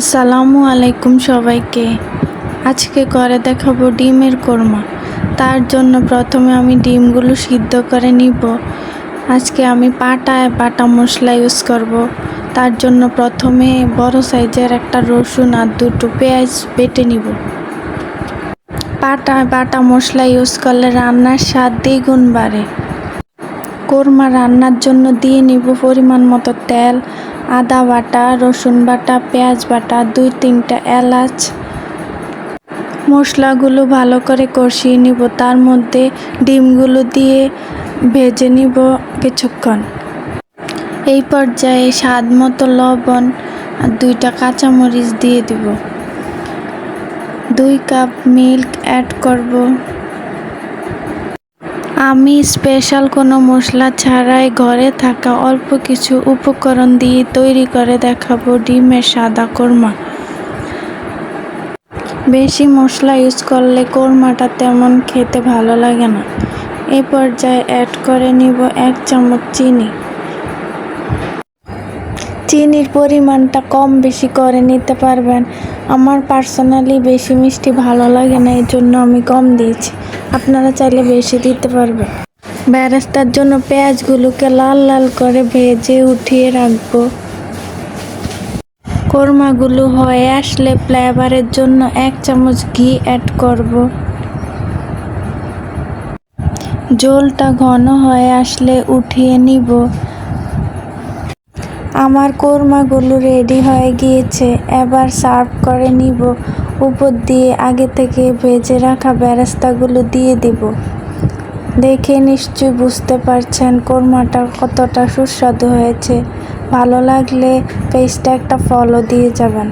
আসসালামু আলাইকুম সবাইকে। আজকে করে দেখাবো ডিমের কোরমা। তার জন্য প্রথমে আমি ডিমগুলো সিদ্ধ করে নিব। আজকে আমি পাটায় বাটা মশলা ইউজ করব। তার জন্য প্রথমে বড় সাইজের একটা রসুন আর দুটো পেঁয়াজ বেটে নিব। পাটায় বাটা মশলা ইউজ করলে রান্নার স্বাদ দ্বিগুণ বাড়ে। কোরমা রান্নার জন্য দিয়ে নিব পরিমাণ মতো তেল আদা বাটা, রসুন বাটা, পেঁয়াজ বাটা, দুই তিনটা এলাচ। মশলাগুলো ভালো করে কষিয়ে নিব। তার মধ্যে ডিমগুলো দিয়ে ভেজে নিব কিছুক্ষণ। এই পর্যায়ে স্বাদ মতো লবণ আর দুইটা কাঁচামরিচ দিয়ে দিব। দুই কাপ মিল্ক অ্যাড করব। আমি স্পেশাল কোনো মশলা ছাড়াই ঘরে থাকা অল্প কিছু উপকরণ দিয়ে তৈরি করে দেখাবো ডিমের সাদা কোরমা। বেশি মশলা ইউজ করলে কোরমাটা তেমন খেতে ভালো লাগে না। এ পর্যায়ে অ্যাড করে নিব এক চামচ চিনি। চিনির পরিমাণটা কম বেশি করে নিতে পারবেন। আমার পার্সোনালি বেশি মিষ্টি ভালো লাগে না এই জন্য আমি কম দিয়েছি। আপনারা চাইলে বেশি দিতে পারবেন। ব্যারেস্তার জন্য পেঁয়াজগুলোকে লাল লাল করে ভেজে উঠিয়ে রাখব। কোরমাগুলো হয়ে আসলে ফ্লেভারের জন্য এক চামচ ঘি অ্যাড করব। জলটা ঘন হয়ে আসলে উঠিয়ে নিব। আমার কোরমাগুলো রেডি হয়ে গিয়েছে। এবার সার্ভ করে নিব। উপর দিয়ে আগে থেকে ভেজে রাখা বেরেস্তাগুলো দিয়ে দিব। দেখে নিশ্চয়ই বুঝতে পারছেন কোরমাটা কতটা সুস্বাদু হয়েছে। ভালো লাগলে পেজটা একটা ফলো দিয়ে যাবেন।